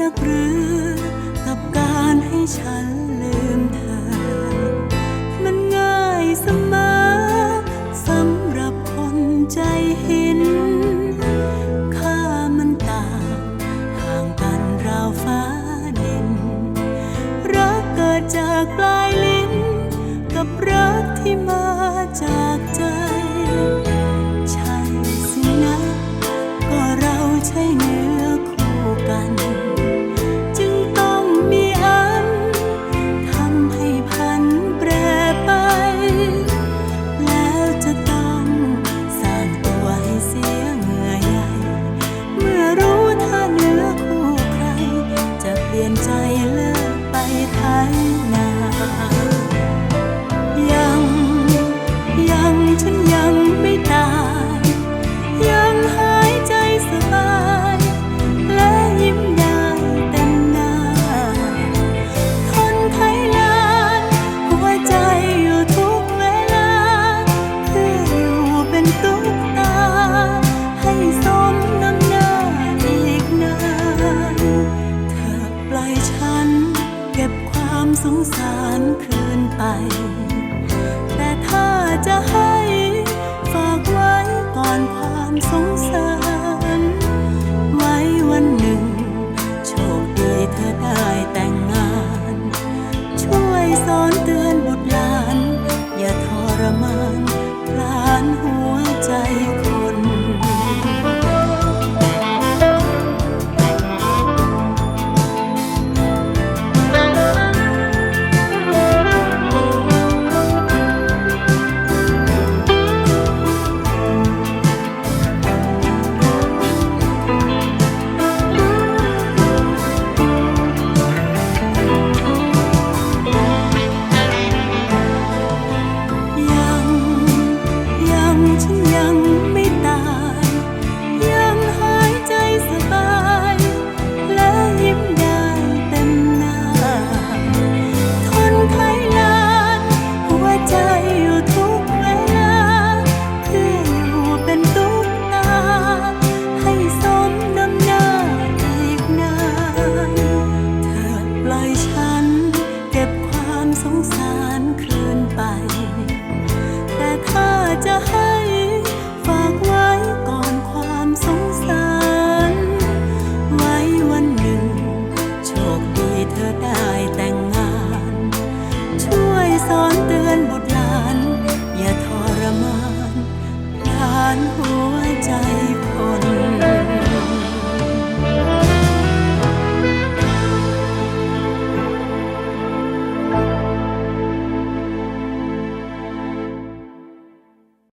นักหรือกับการให้ฉันลืมเธอ มันง่ายเสมอสำหรับคนใจหิน ค่ามันต่างห่างกันราวฟ้าดิน รักเกิดจากปลายลิ้น กับรักที่มาจากใจใช่สินะ ก็เราใช่เนื้ สงสารคืนไป แต่ถ้าจะให้ฝากไว้ก่อนความสงสาร 家